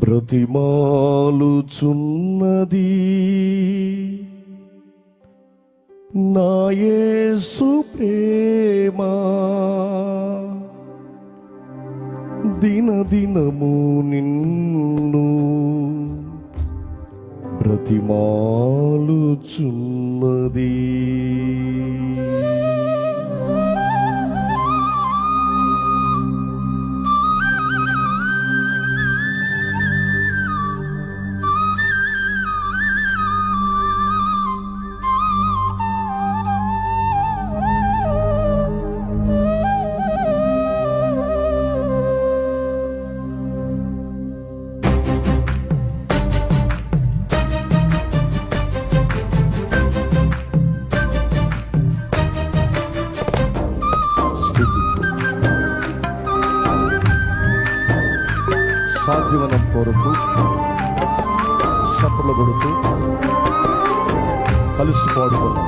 బ్రతిమాలుచున్నది. నాయేసు ప్రేమ దినదినము నిన్ను బ్రతిమాలుచున్నది. కొరకు సపల కొడుతూ కలిసి పాడుకున్నాం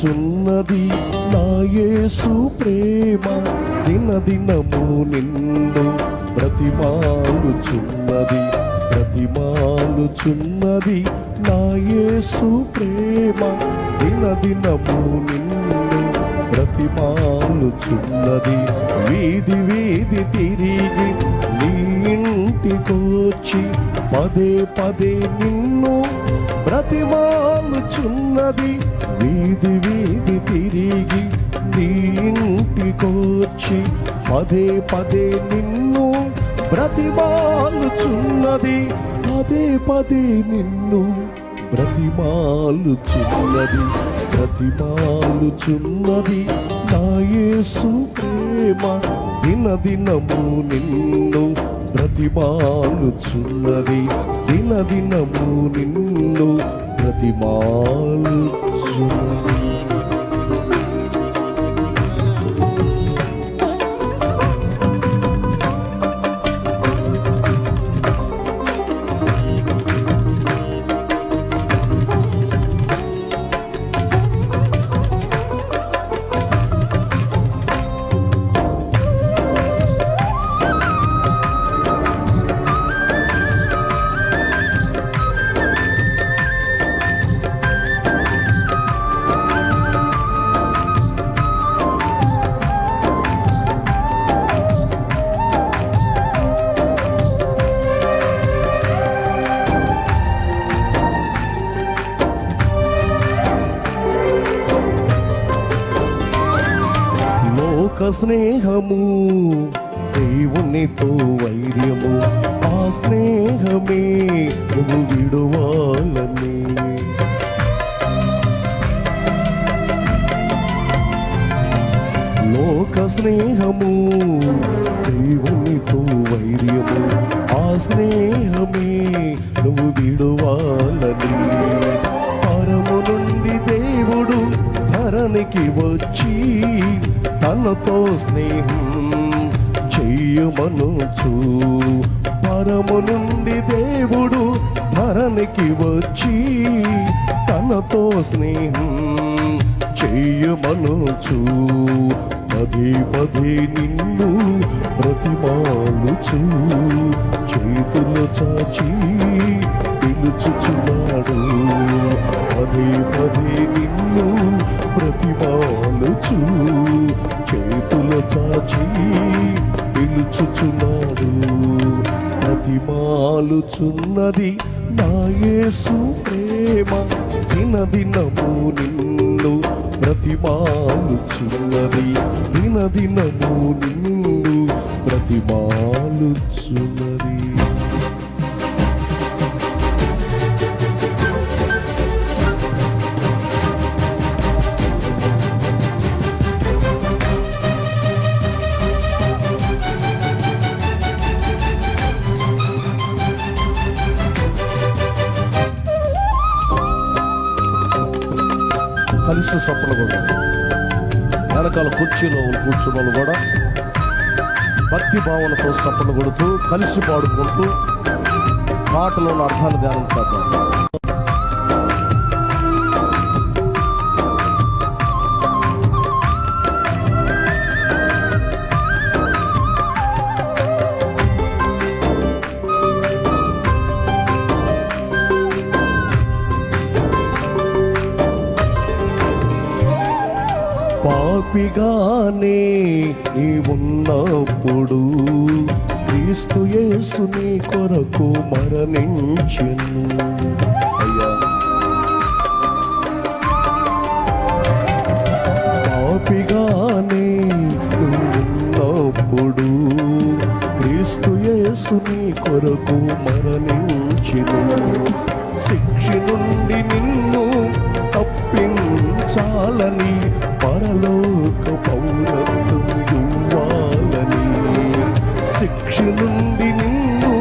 చున్నది నా యేసు ప్రేమ దినదినము నిన్ను ప్రతిమాలుచున్నది ప్రతిమాలుచున్నది నా యేసు ప్రేమ. దినదినము నిన్ను ప్రతిమాలుచున్నది. వీధి వీధి తిరిగి నీ ఇంటికొచ్చి పదే పదే నిన్ను ప్రతిమాలుచున్నది. వీధి వీధి తిరిగి నీ ఇంటికొచ్చి పదే పదే నిన్ను బ్రతిమాలుచున్నది పదే పదే నిన్ను బ్రతిమాలుచున్నది బ్రతిమాలుచున్నది నాయేసు ప్రేమ. దినదినము నిన్ను బ్రతిమాలుచున్నది దినదినము నిన్ను బ్రతిమాలుచున్నది లోక స్నేహము దేవునితో వైర్యము. ఆ స్నేహమే నువ్వు విడువాలని. లోక స్నేహము స్నేహం చెయ్యమనుచు పరము నుండి దేవుడు ధరణికి వచ్చి తనతో స్నేహం చెయ్యమనుచు పదే పదే నిన్ను ప్రతిమాలుచు చేతులు చాచి పిలుచుచున్నాడు. పదే పదే నిన్ను ప్రతిమాలుచు చేతుల చాచి పిలుచుచున్నాడు ప్రతిమాలుచున్నది నాయేసు ప్రేమ. దినదినము నిన్ను ప్రతిమాలుచున్నది. దినదినము నిన్ను ప్రతిమాలుచున్నది. కలిసి సప్పులు కూడా వెనకాల కుర్చీలో కూర్చున్న వాళ్ళు కూడా భక్తి భావనతో సప్పులు కొడుతూ కలిసి పాడుకుంటూ పాటలోని ఉన్న అర్థాలు ధ్యానం చేద్దాం. పాపిగానే నీ ఉన్నప్పుడు క్రీస్తు యేసు నీ కొరకు మరణించను. అయ్యా. పాపిగానే ఉన్నప్పుడు క్రీస్తు యేసు నీ కొరకు మరణించను. శిక్ష నుండి నిన్ను తప్పించాలని పరలోక పౌరత్వం ఇవ్వాలని శిక్ష నుండి నిన్ను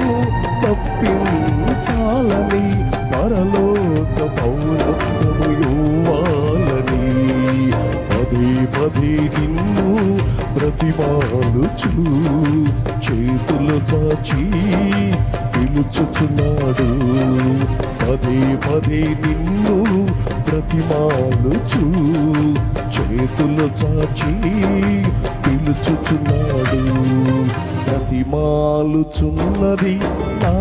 తప్పించాలని పరలోక పౌరత్వం ఇవ్వాలని పదే పదే నిన్ను చేతులు చాచి పిలుచుచున్నాడు పదే పదే నిన్ను ప్రతిమాలుచు చేతులు చాచి పిలుచుచున్నాడు. ప్రతిమాలుచున్నది నా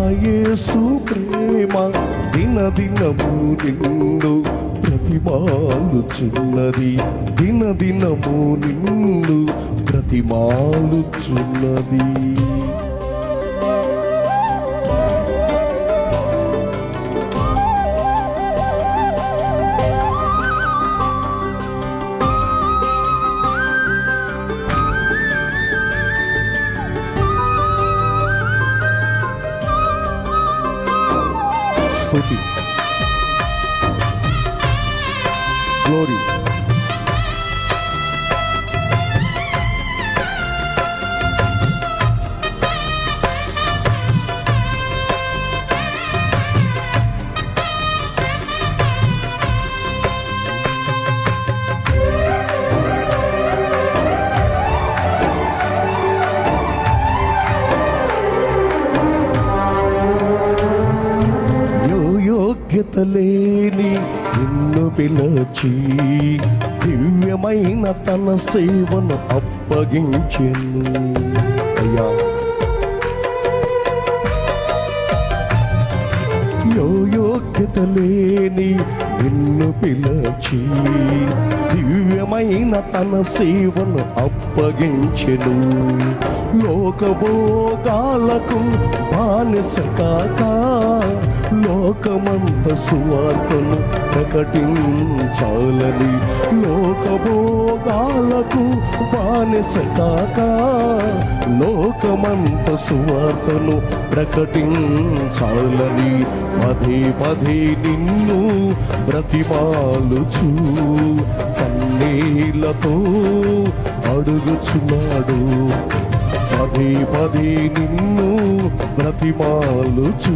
ప్రేమ. దినదినము నిన్ను ప్రతిమాలుచున్నది దినదినము నిన్ను ప్రతిమాలుచున్నది స్తుతి గ్లోరీ యోగ్యత లేని నిన్ను పిలచి దివ్యమైన తన సేవను అప్పగించెను. అయ్యా. యోగ్యత లేని నిన్ను పిలచి దివ్యమైన తన సేవను అప్పగించెను. లోకభోగాలకు బానిస కాక లోకమంత సువార్తను ప్రకటించాలని లోకభోగాలకు బానిస కాక లోకమంత సువార్తను ప్రకటించాలని పదే పదే నిన్ను బ్రతిమాలుచు కన్నీళ్ళతో అడుగుచున్నాడు. పదే పదే నిన్ను బ్రతిమాలుచు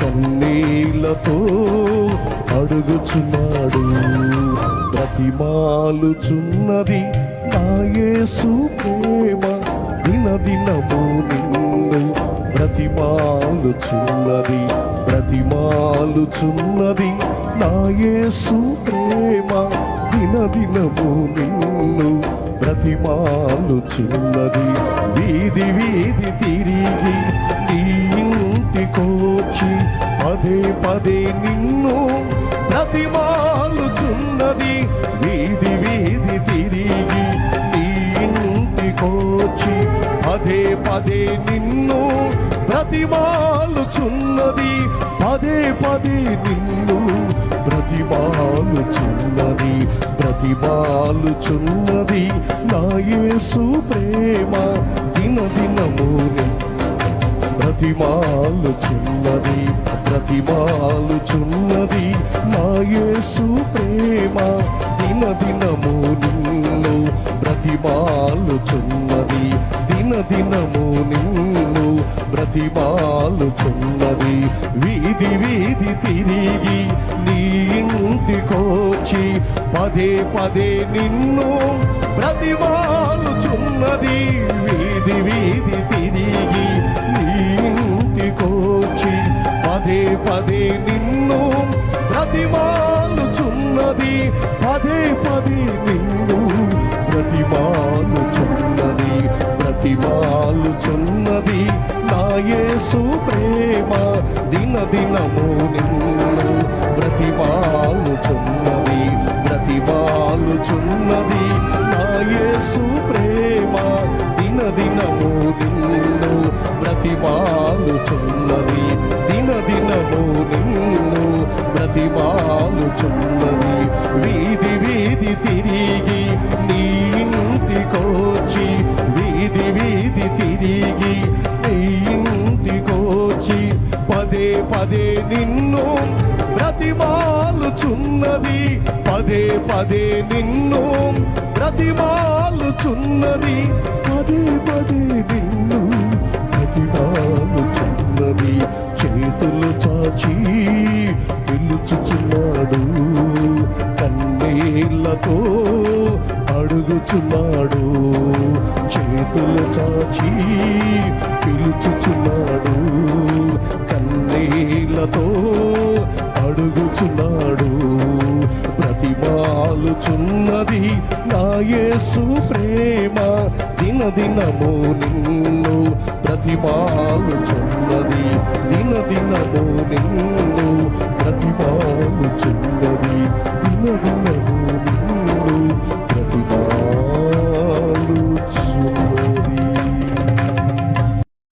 కన్నీళ్ళతో అడుగుచున్నాడు. బ్రతిమాలుచున్నది నాయేసు ప్రేమ దినదినము నిన్ను బ్రతిమాలుచున్నది. బ్రతిమాలుచున్నది నాయేసు ప్రేమ దినదినము నిన్ను బ్రతిమాలుచున్నది. వీధి వీధి తిరిగి నీ ఇంటికోచి పదే పదే నిన్ను బ్రతిమాలుచున్నది. వీధి వీధి తిరిగి నీ ఇంటికోచి పదే పదే నిన్ను బ్రతిమాలుచున్నది. పదే పదే నిన్ను బ్రతిమాలుచున్నది. బ్రతిమాలుచున్నది నా యేసు ప్రేమ దినదినము. ప్రతిమాలుచున్నది ప్రతిమాలుచున్నది నా యేసు ప్రేమ దినదినము. నిన్ను బ్రతిమాలుచున్నది దినదినము నిన్ను బ్రతిమాలుచున్నది వీధి వీధి తిరిగి నీ ఇంటికొచ్చి పదే పదే నిన్ను బ్రతిమాలుచున్నది వీధి వీధి తిరిగి నీ ఇంటికొచ్చి పదే పదే నిన్ను ప్రతిమాలుచున్నది పదే పదే నిన్ను ప్రతిమాలుచున్నది ప్రతిమాలుచున్నది యేసు ప్రేమ దిన దినము నిన్ను ప్రతిమాలుచున్నది ప్రతిమాలుచున్నది నా యేసు ప్రేమ దిన దినము నిన్ను ప్రతిమాలుచున్నది దిన దినము నిన్ను ప్రతిమాలుచున్నది నిన్ను ప్రతిమాలుచున్నది పదే పదే నిన్ను ప్రతిమాలుచున్నది పదే పదే నిన్ను ప్రతిమాలుచున్నది చేతులు చాచి పిలుచుచున్నాడు. కన్నీళ్ళతో అడుగుచున్నాడు. చేతులు చాచి పిలుచుచున్నాడు. కన్నీళ్ళతో అడుగుచున్నాడు. ప్రతిమాలుచున్నది నా యేసు ప్రేమ. దినదినము నిన్ను ప్రతిమాలుచున్నది. దినదినము నిన్ను ప్రతిమాలుచున్నది. దినదినము